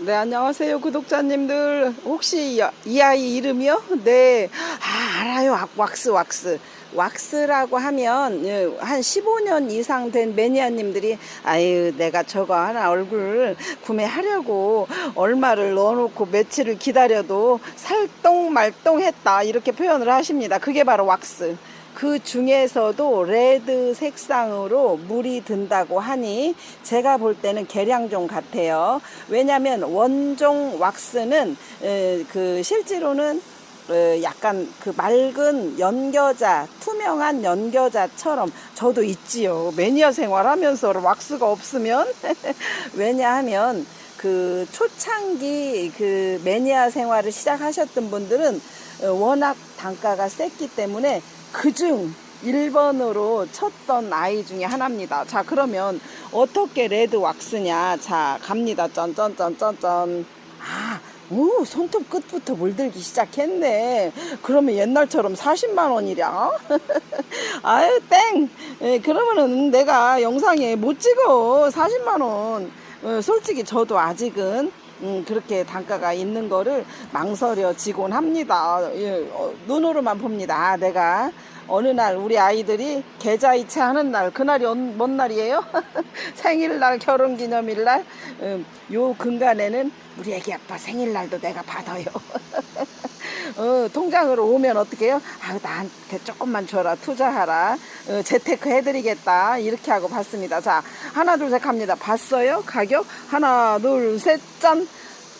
네, 안녕하세요, 구독자님들. 혹시 이, 이 아이 이름이요? 네. 아, 알아요. 왁- 왁스, 왁스. 왁스라고 하면 예, 한 15년 이상 된 매니아님들이 아유 내가 저거 하나 얼굴 구매하려고 얼마를 넣어놓고 며칠을 기다려도 살똥말똥했다 이렇게 표현을 하십니다. 그게 바로 왁스. 그 중에서도 레드 색상으로 물이 든다고 하니 제가 볼 때는 계량종 같아요. 왜냐하면 원종 왁스는 에, 그 실제로는 에, 약간 그 맑은 연겨자, 투명한 연겨자처럼 저도 있지요. 매니아 생활하면서 왁스가 없으면 왜냐하면 그 초창기 그 매니아 생활을 시작하셨던 분들은 어, 워낙 단가가 셌기 때문에 그중 1번으로 쳤던 아이 중에 하나입니다. 자, 그러면 어떻게 레드 왁스냐? 자, 갑니다. 짠짠짠짠짠. 아, 오, 손톱 끝부터 물들기 시작했네. 그러면 옛날처럼 40만 원이랴? 아유, 땡! 예, 그러면은 내가 영상에 못 찍어. 40만 원. 어, 솔직히 저도 아직은 음, 그렇게 단가가 있는 거를 망설여지곤 합니다. 예, 어, 눈으로만 봅니다. 아, 내가 어느 날 우리 아이들이 계좌 이체 하는 날, 그날이 언- 뭔 날이에요? 생일날, 결혼기념일날, 음, 요 근간에는 우리 애기 아빠 생일날도 내가 받아요. 어, 통장으로 오면 어떻게 해요? 아, 나한테 조금만 줘라, 투자하라, 어, 재테크 해드리겠다. 이렇게 하고 받습니다. 자, 하나, 둘, 셋 합니다. 봤어요? 가격? 하나, 둘, 셋, 짠!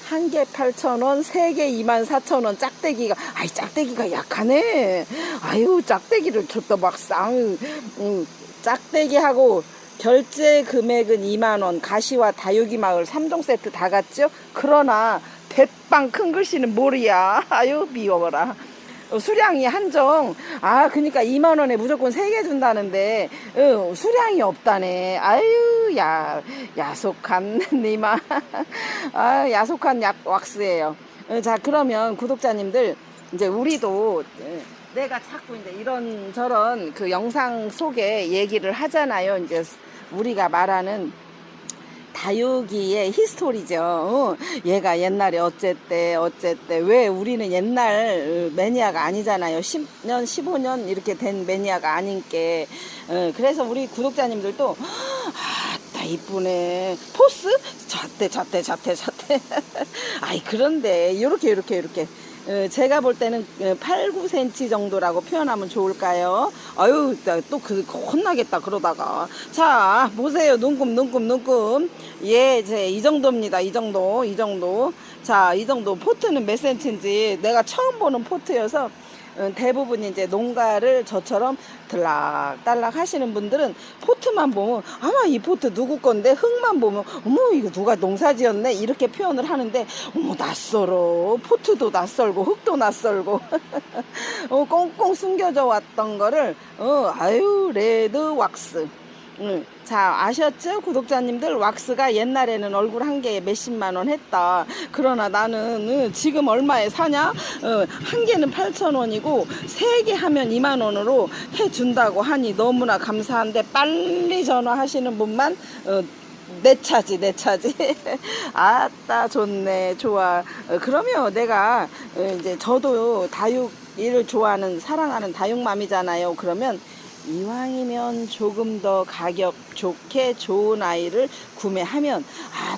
한 개 8,000원, 세 개 24,000원, 짝대기가, 아이, 짝대기가 약하네. 아유, 짝대기를 줬다 막상, 음, 짝대기하고, 결제 금액은 2만원, 가시와 다육이 마을 3종 세트 다 갔죠? 그러나, 대빵 큰 글씨는 뭐리야. 아유, 미워라. 어, 수량이 한정. 아, 그니까 2만원에 무조건 3개 준다는데, 어, 수량이 없다네. 아유, 야, 야속한 니마. 아, 야속한 약, 왁스예요. 어, 자, 그러면 구독자님들, 이제 우리도, 어, 내가 자꾸 이제 이런 저런 그 영상 속에 얘기를 하잖아요. 이제 우리가 말하는 다육이의 히스토리죠. 어, 얘가 옛날에 어쨌대, 어쨌대. 왜 우리는 옛날 어, 매니아가 아니잖아요. 10년, 15년 이렇게 된 매니아가 아닌게. 어, 그래서 우리 구독자님들도, 아따, 이쁘네. 포스? 잣대, 잣대, 잣대, 잣대. 아이, 그런데, 요렇게, 요렇게, 요렇게. 어, 제가 볼 때는 8, 9cm 정도라고 표현하면 좋을까요? 아유, 또 그, 혼나겠다, 그러다가. 자, 보세요. 눈금, 눈금, 눈금. 예, 제, 이 정도입니다. 이 정도, 이 정도. 자, 이 정도. 포트는 몇 cm인지 내가 처음 보는 포트여서 어, 대부분 이제 농가를 저처럼 들락달락 하시는 분들은 포트만 보면 아마 이 포트 누구 건데 흙만 보면 어머 이거 누가 농사 지었네? 이렇게 표현을 하는데 어머 낯설어. 포트도 낯설고 흙도 낯설고. 어, 꽁꽁 숨겨져 왔던 거를 어 아유 레드 왁스 응. 자 아셨죠 구독자님들 왁스가 옛날에는 얼굴 한 개에 몇십만 원 했다. 그러나 나는 응, 지금 얼마에 사냐? 어, 한 개는 8천 원이고 세 개 하면 2만 원으로 해준다고 하니 너무나 감사한데 빨리 전화하시는 분만 어, 내 차지 내 차지. 아따 좋네 좋아. 어, 그러면 내가 어, 이제 저도 다육 일을 좋아하는 사랑하는 다육맘이잖아요. 그러면 이왕이면 조금 더 가격 좋게 좋은 아이를 구매하면 아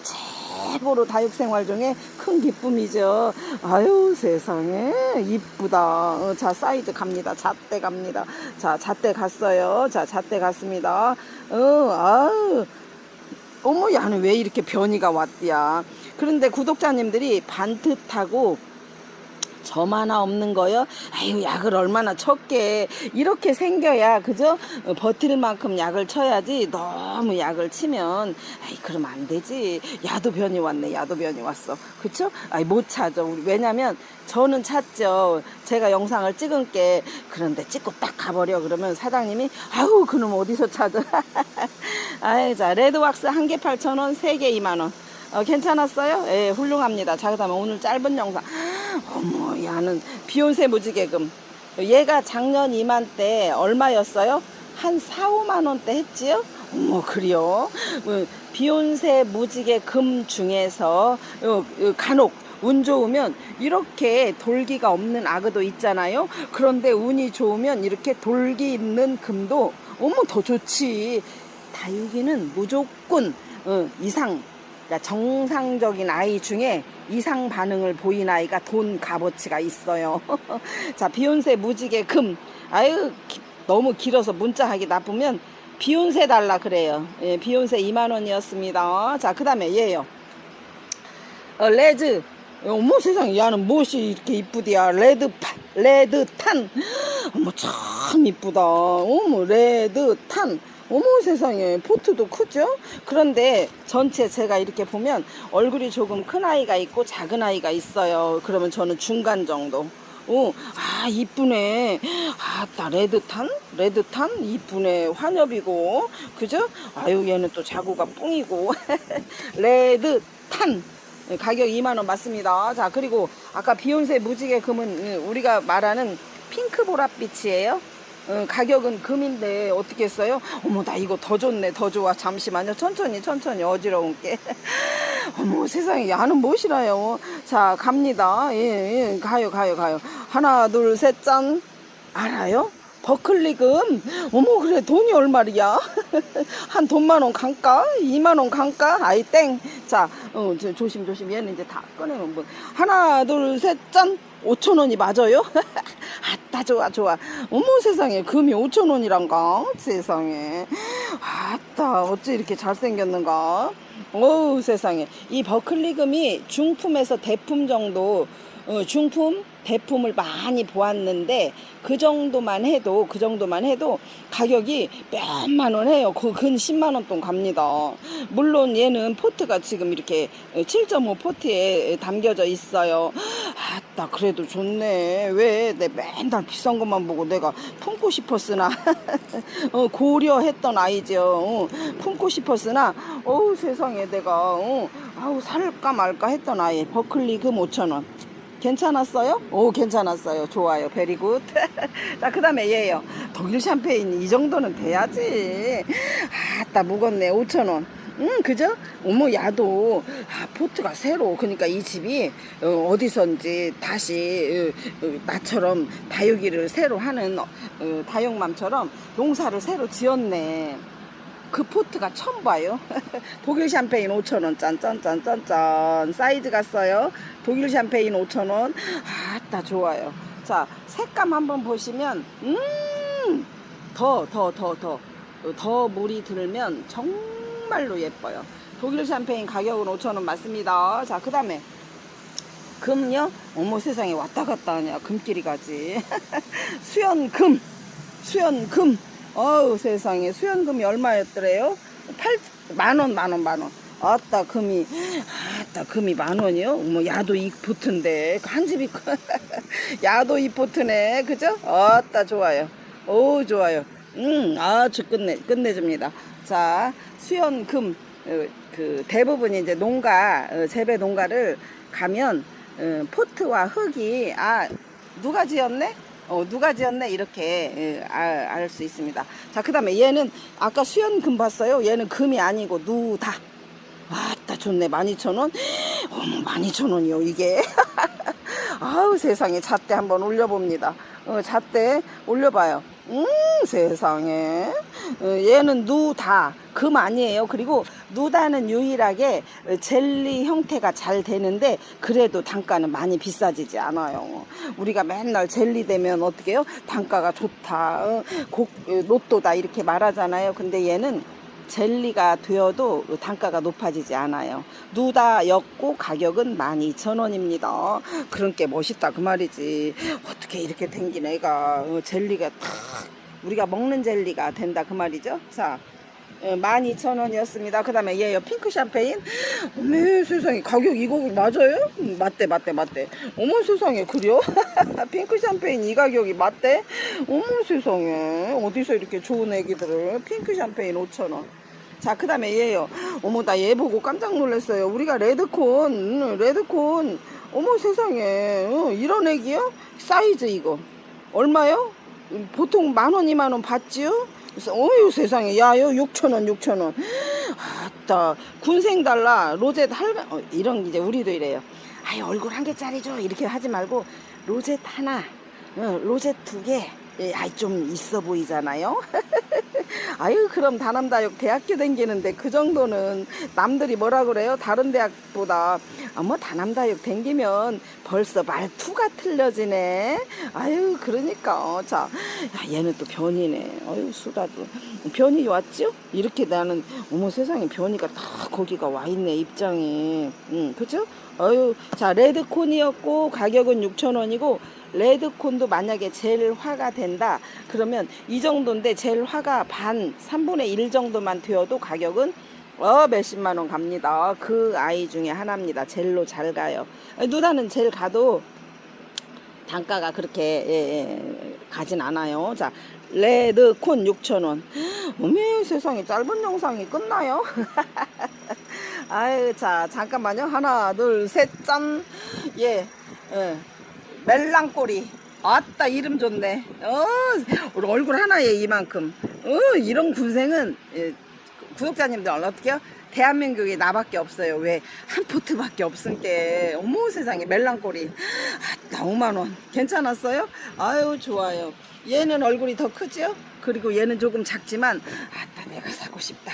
최고로 다육생활 중에 큰 기쁨이죠. 아유 세상에 이쁘다. 어, 자 사이즈 갑니다. 잣대 갑니다. 자 잣대 갔어요. 자 잣대 갔습니다. 어 아유 어머 야는 왜 이렇게 변이가 왔디야. 그런데 구독자님들이 반듯하고 점 하나 없는 거요? 아유, 약을 얼마나 쳤게. 이렇게 생겨야, 그죠? 어, 버틸 만큼 약을 쳐야지. 너무 약을 치면, 아이, 그러면 안 되지. 야도 변이 왔네, 야도 변이 왔어. 그쵸? 아이, 못 찾아. 왜냐면, 저는 찾죠. 제가 영상을 찍은 게, 그런데 찍고 딱 가버려. 그러면 사장님이, 아우, 그놈 어디서 찾아. 아이, 자, 레드왁스 한 개 8,000원, 세 개 2만 원. 어, 괜찮았어요? 예, 훌륭합니다. 자, 그 다음에 오늘 짧은 영상. 어머, 야는 비욘세 무지개금. 얘가 작년 이맘때 얼마였어요? 한 4, 5만 원대 했지요? 어머, 그래요? 어, 비욘세 무지개 금 중에서 어, 어, 간혹 운 좋으면 이렇게 돌기가 없는 아그도 있잖아요. 그런데 운이 좋으면 이렇게 돌기 있는 금도 어머 더 좋지. 다육이는 무조건 어, 이상 그러니까 정상적인 아이 중에 이상 반응을 보인 아이가 돈 값어치가 있어요. 자, 비욘세 무지개 금. 아유, 기- 너무 길어서 문자하기 나쁘면 비욘세 달라 그래요. 예, 비욘세 2만 원이었습니다. 자, 그 다음에 얘요. 어, 레즈. 어머 세상에 야는 무엇이 이렇게 이쁘디야 레드판 레드 탄 어머 참 이쁘다 어머 레드 탄 어머 세상에 포트도 크죠 그런데 전체 제가 이렇게 보면 얼굴이 조금 큰 아이가 있고 작은 아이가 있어요 그러면 저는 중간 정도 오, 아, 이쁘네. 아 따, 레드탄? 레드탄? 이쁘네. 환엽이고. 그죠? 아유, 얘는 또 자구가 뿡이고. 레드탄. 네, 가격 2만원 맞습니다. 자, 그리고 아까 비욘세 무지개 금은 음, 우리가 말하는 핑크 보랏빛이에요. 어, 가격은 금인데 어떻게 했어요? 어머 나 이거 더 좋네 더 좋아. 잠시만요. 천천히 천천히. 어지러운 게. 어머 세상에. 야는 무엇이라요? 자 갑니다. 예, 예. 가요 가요 가요. 하나 둘 셋 짠. 알아요? 버클리금 어머 그래. 돈이 얼마리야? 한 돈만 원 강가? 2만 원 강가? 아이 땡자 어, 저, 조심 조심. 얘는 이제 다 꺼내면 뭐 하나 둘 셋짠 5천 원이 맞아요? 아따 좋아 좋아. 어머 세상에. 금이 5천 원이란가? 세상에. 아따 어째 이렇게 잘생겼는가? 어우 세상에. 이 버클리 금이 중품에서 대품 정도 어, 중품 대품을 많이 보았는데 그 정도만 해도 그 정도만 해도 가격이 몇만 원 해요. 그 근 10만 원 돈 갑니다. 물론 얘는 포트가 지금 이렇게 7.5 포트에 담겨져 있어요. 아따 그래도 좋네. 왜 내 맨날 비싼 것만 보고 내가 품고 싶었으나 어, 고려했던 아이죠. 어, 품고 싶었으나 어우 세상에 내가 어, 아우 살까 말까 했던 아이 버클리 금 5천 원. 괜찮았어요? 오, 괜찮았어요. 좋아요. 베리굿. 자, 그 다음에 얘요. 독일 샴페인 이 정도는 돼야지. 아따, 무겁네. 5,000원. 응, 그죠? 어머, 야도, 아, 포트가 새로. 그러니까 이 집이, 어, 어디선지 다시, 어, 어, 나처럼 다육이를 새로 하는, 어, 다육맘처럼 농사를 새로 지었네. 그 포트가 처음 봐요. 독일 샴페인 5,000원. 짠짠짠짠짠. 사이즈 갔어요. 독일 샴페인 5,000원. 아따, 좋아요. 자, 색감 한번 보시면, 음! 더, 더, 더, 더. 더 물이 들면 정말로 예뻐요. 독일 샴페인 가격은 5,000원 맞습니다. 자, 그 다음에. 금요? 어머 세상에 왔다 갔다 하냐. 금끼리 가지. 수연금. 수연금. 어우 세상에 수연금이 얼마였더래요? 8 만원 만원 만원 아따 금이 아따 금이 만원이요? 뭐 야도 이 보트인데 한 집이 야도 이 보트네 그죠? 아따 좋아요 오 좋아요 음 아주 끝내 끝내줍니다 자 수연금 어, 그 대부분 이제 농가 어, 재배 농가를 가면 어, 포트와 흙이 아 누가 지었네? 어, 누가 지었네? 이렇게 알 수 있습니다. 자, 그 다음에 얘는 아까 수연금 봤어요. 얘는 금이 아니고 누다. 아따 좋네. 12,000원? 어머 12,000원이요 이게. 아우 세상에. 잣대 한번 올려봅니다. 어, 잣대 올려봐요 음 세상에. 어, 얘는 누다. 금 아니에요. 그리고 누다는 유일하게 젤리 형태가 잘 되는데 그래도 단가는 많이 비싸지지 않아요. 우리가 맨날 젤리 되면 어떻게 해요? 단가가 좋다. 어, 곡, 어, 로또다 이렇게 말하잖아요. 근데 얘는 젤리가 되어도 단가가 높아지지 않아요. 누다였고 가격은 12,000원입니다. 그런 게 멋있다 그 말이지. 어떻게 이렇게 생긴 애가 어, 젤리가 탁 우리가 먹는 젤리가 된다 그 말이죠. 자. 12,000원이었습니다. 그 다음에 얘요 핑크 샴페인. 어메 세상에 가격 이거 맞아요? 음, 맞대 맞대 맞대. 어머 세상에 그래요? 핑크 샴페인 이 가격이 맞대? 어머 세상에 어디서 이렇게 좋은 애기들을 핑크 샴페인 5,000원. 자, 그 다음에 얘요. 어머, 나 얘 보고 깜짝 놀랐어요. 우리가 레드콘, 음, 레드콘. 어머, 세상에. 어, 이런 애기요? 사이즈 이거. 얼마요? 보통 만 원, 이만 원 받지요? 그래서, 어휴, 세상에. 야 요, 6천 원, 6천 원. 아, 자 군생 달라 로제 할가 어, 이런 이제 우리도 이래요. 아유 얼굴 한 개짜리죠 이렇게 하지 말고 로제 하나, 어, 로제 두 개. 예, 아이 좀 있어 보이잖아요. 아유 그럼 다남다육 대학교 댕기는데 그 정도는 남들이 뭐라 그래요? 다른 대학보다 아, 뭐 다남다육 댕기면 벌써 말투가 틀려지네. 아유 그러니까 자 야, 얘는 또 변이네. 아유 수다도 변이 왔죠? 이렇게 나는 어머 세상에 변이가 다 거기가 와 있네 입장이. 응 그죠? 아유 자 레드콘이었고 가격은 6,000원이고 레드콘도 만약에 젤 화가 된다 그러면 이 정도인데 젤 화가 반 3분의 1 정도만 되어도 가격은 어 몇십만 원 갑니다. 그 아이 중에 하나입니다. 젤로 잘 가요. 누나는 젤 가도 단가가 그렇게 예, 예, 가진 않아요. 자 레드콘 6,000원. 어메 세상에 짧은 영상이 끝나요? 아유 자 잠깐만요. 하나 둘 셋 짠 예 예. 멜랑꼬리. 아따 이름 좋네. 어 얼굴 하나에 이만큼. 어 이런 군생은 예, 구독자님들 어떻게요? 대한민국에 나밖에 없어요. 왜? 한 포트밖에 없은게 어머 세상에 멜랑꼬리. 아따 5만원. 괜찮았어요? 아유 좋아요. 얘는 얼굴이 더 크죠? 그리고 얘는 조금 작지만 아따 내가 사고 싶다.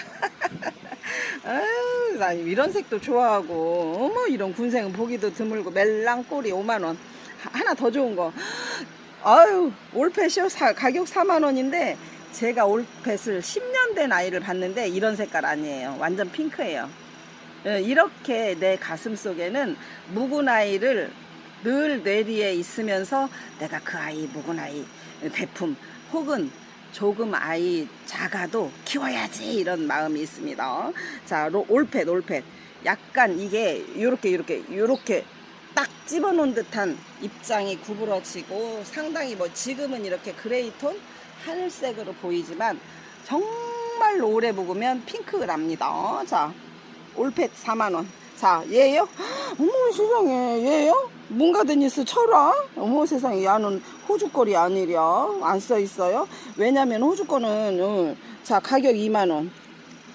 아유 나 이런 색도 좋아하고. 어머 이런 군생은 보기도 드물고. 멜랑꼬리 5만원 하나 더 좋은 거. 아유, 올펫이요? 사, 가격 4만원인데, 제가 올펫을 10년 된 아이를 봤는데, 이런 색깔 아니에요. 완전 핑크예요. 예, 이렇게 내 가슴 속에는 묵은 아이를 늘 뇌리에 있으면서 내가 그 아이 묵은 아이 배품 혹은 조금 아이 작아도 키워야지 이런 마음이 있습니다. 자, 로- 올펫, 올펫. 약간 이게 요렇게 요렇게 요렇게 딱 집어놓은 듯한 입장이 구부러지고 상당히 뭐 지금은 이렇게 그레이 톤 하늘색으로 보이지만 정말로 오래 묵으면 핑크랍니다. 자, 올펫 4만원. 자, 얘요? 어머 세상에, 얘요? 문가드니스 철화? 어머 세상에, 야는 호주 거리 아니랴. 안 써 있어요? 왜냐면 호주 거는, 어, 자, 가격 2만원.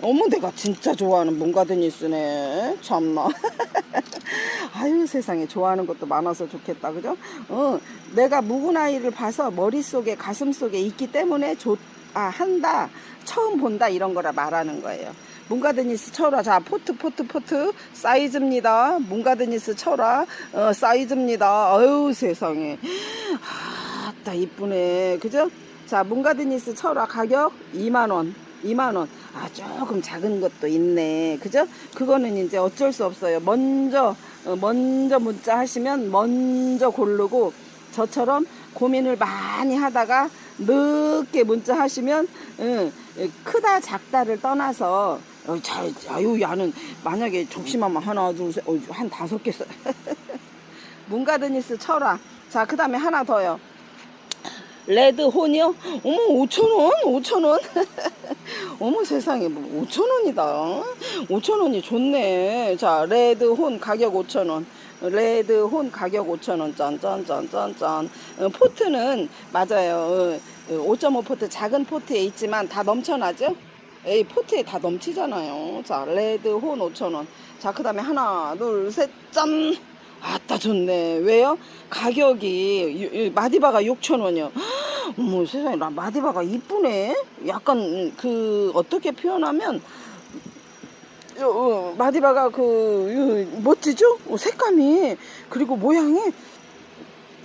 어머, 내가 진짜 좋아하는 문가드니스네. 참나. 아유 세상에 좋아하는 것도 많아서 좋겠다. 그죠? 어 내가 묵은 아이를 봐서 머릿속에 가슴속에 있기 때문에 좋, 아 한다. 처음 본다. 이런 거라 말하는 거예요. 문가드니스 철화 자 포트 포트 포트. 사이즈입니다. 문가드니스 철화 어, 사이즈입니다. 아유 세상에. 아따 이쁘네. 그죠? 자 문가드니스 철화 가격 2만원 2만원. 아, 조금 작은 것도 있네. 그죠? 그거는 이제 어쩔 수 없어요. 먼저, 어, 먼저 문자 하시면 먼저 고르고 저처럼 고민을 많이 하다가 늦게 문자 하시면, 응, 크다, 작다를 떠나서, 어, 자, 아유, 야는 만약에 적시만 하나, 둘, 셋, 어, 한 다섯 개 써. 문가드니스 철화. 자, 그 다음에 하나 더요. 레드 혼이요? 어머 5천원? 5천원? 어머 세상에 뭐 5천 원이다. 5천 원이 좋네. 자 레드 혼 가격 5천 원. 레드 혼 가격 5천원. 짠짠짠짠짠. 어, 포트는 맞아요. 어, 5.5 포트 작은 포트에 있지만 다 넘쳐나죠? 에이 포트에 다 넘치잖아요. 자 레드 혼 5천원. 자그 다음에 하나 둘 셋 짠. 아따 좋네. 왜요? 가격이 마디바가 6,000원이요. 어머 세상에 나 마디바가 이쁘네. 약간 음, 그 어떻게 표현하면 어, 어, 마디바가 그 유- 멋지죠? 어, 색감이 그리고 모양이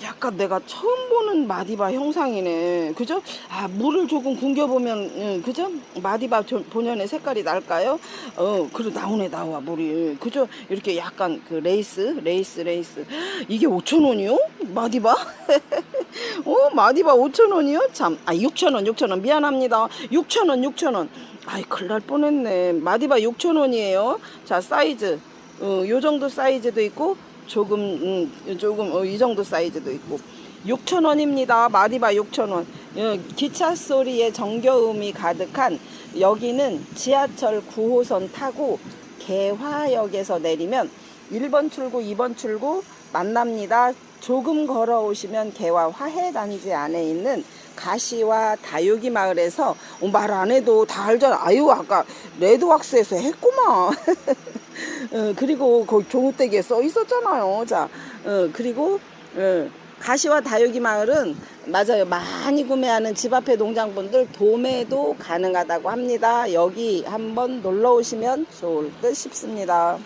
약간 내가 처음 보는 마디바 형상이네. 그죠? 아, 물을 조금 굶겨보면, 음, 그죠? 마디바 조- 본연의 색깔이 날까요? 어, 그래, 나오네, 나와, 물이. 그죠? 이렇게 약간 그 레이스, 레이스, 레이스. 이게 5,000원이요? 마디바? 어, 마디바 5,000원이요? 참. 아, 6,000원, 6,000원. 미안합니다. 6,000원, 6,000원. 아이, 큰일 날 뻔했네. 마디바 6,000원이에요. 자, 사이즈. 어, 요 정도 사이즈도 있고, 조금 음, 조금 어, 이 정도 사이즈도 있고 6,000원입니다. 마디바 6,000원. 어, 기차 소리에 정겨움이 가득한 여기는 지하철 9호선 타고 개화역에서 내리면 1번 출구, 2번 출구 만납니다. 조금 걸어오시면 개와 화해단지 안에 있는 가시와 다육이 마을에서 어, 말안 해도 다 알잖아. 아유 아까 레드왁스에서 했구만. 어, 그리고 거기 종우대기에 써 있었잖아요. 자, 어, 그리고 어, 가시와 다육이 마을은 맞아요. 많이 구매하는 집 앞에 농장분들 도매도 가능하다고 합니다. 여기 한번 놀러 오시면 좋을 듯 싶습니다.